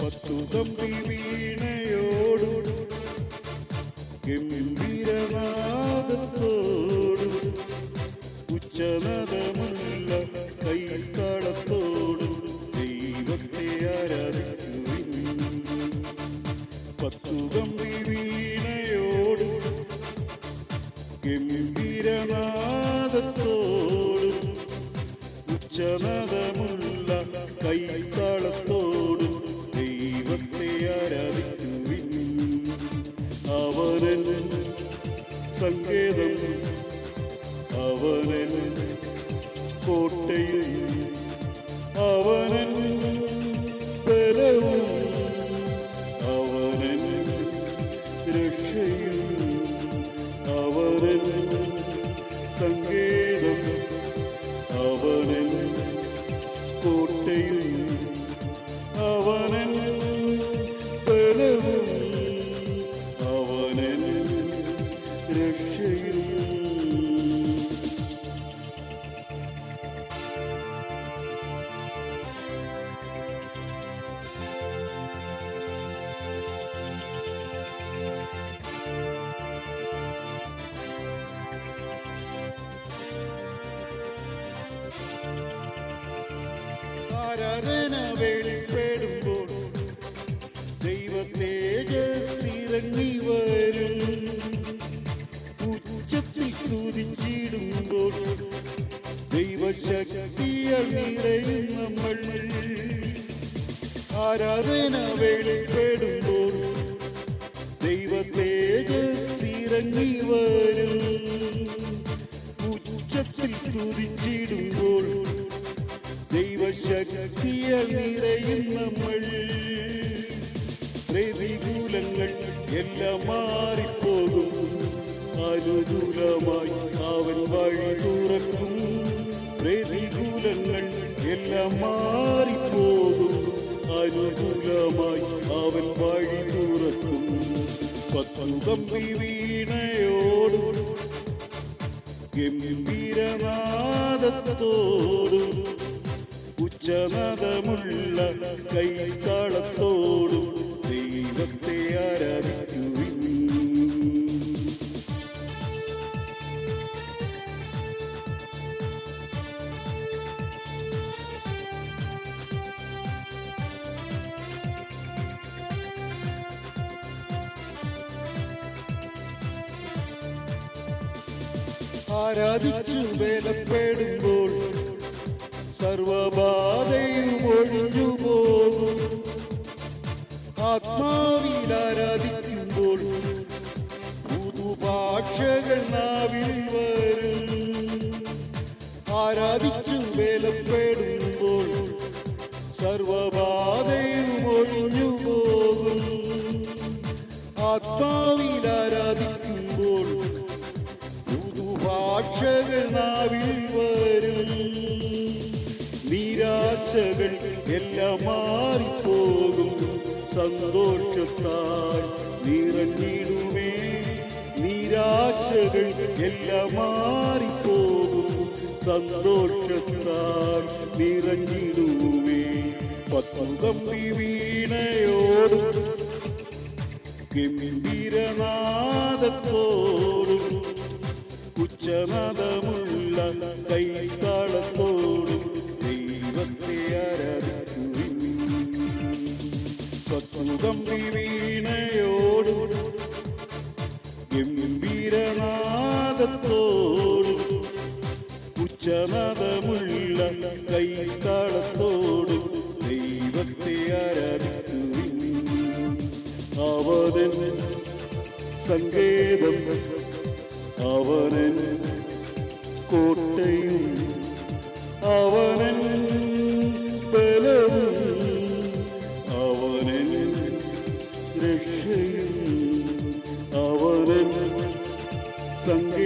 പത്തു തമ്പി വീണയോടു ഗംഭീരനാദത്തോടും ഉച്ചനദമുള്ള കൈത്താളത്തോടു ദൈവത്തെ ആരാധിക്കുവിൻ. പത്തു തമ്പി വീണയോടു ഗംഭീരനാദത്തോടും ഉച്ചനദമുള്ള അവനൻ സങ്കേതം അവനൻ കോട്ടയിൽ അവനൻ ബലവും അവനൻ രക്ഷയും അവനൻ സങ്കേതം. രക്ഷയും ആരാധന വെളിപ്പെടുമ്പോൾ ദൈവ ഇറങ്ങി വരും ദൈവശക്തിയാൽ നിറയും നമ്മൾ. ആരാധന വെളിപ്പെടുമ്പോൾ ദൈവ വരും. ഉച്ചത്തിൽ സ്തുതിച്ചിടുമ്പോൾ ദൈവശക്തിയ നിറയും നമ്മൾ. പ്രതികൂലങ്ങൾ എല്ലാം മാറിപ്പോകും. അനുകൂലമായി അവൻ വഴി എല്ലാം മാറിപ്പോകും. അനുകൂലമായി അവൻ വഴി തുറക്കും. പത്തു കമ്പി വീണയോടും ഗംഭീരനാദത്തോടും ഉച്ചനദമുള്ള കൈത്താളത്തോടും ദൈവത്തെ ആരാധിക്കുവിൻ ആരാധിച്ചു വേലപ്പെടുമ്പോൾ സർവബാധയും ഒഴിഞ്ഞു പോകും. ആത്മാവിൽ ആരാധിക്കുമ്പോൾ പുതുഭാഷകൾ നാവിൽ വരും. ആരാധിച്ചു വേലപ്പെടുമ്പോൾ സർവബാധയും ഒഴിഞ്ഞു പോകും. ആത്മാവിൽ നാവിൽ വരും. നിരാശകൾ എല്ലാം മാറിപ്പോകും. സന്തോഷത്താൽ നിറഞ്ഞിടുമേ. നിരാശകൾ എല്ലാം മാറിപ്പോകും. സന്തോഷത്താൽ നിറഞ്ഞിടുമേ. പത്തു കമ്പി വീണയോടും ഗംഭീരനാദത്തോടും ഉച്ചനദമുള്ള കൈത്താളത്തോടും ദൈവത്തെ ആരാധിക്കുവിൻ ഗംഭീരനാദത്തോടും ഉച്ചനദമുള്ള കൈത്താളത്തോടും ദൈവത്തെ ആരാധിക്കുവിൻ അവതൻ സങ്കേതം അവനൻ കോട്ടയും അവനൻ ബലവും അവനൻ രക്ഷയും അവനൻ സങ്കേതം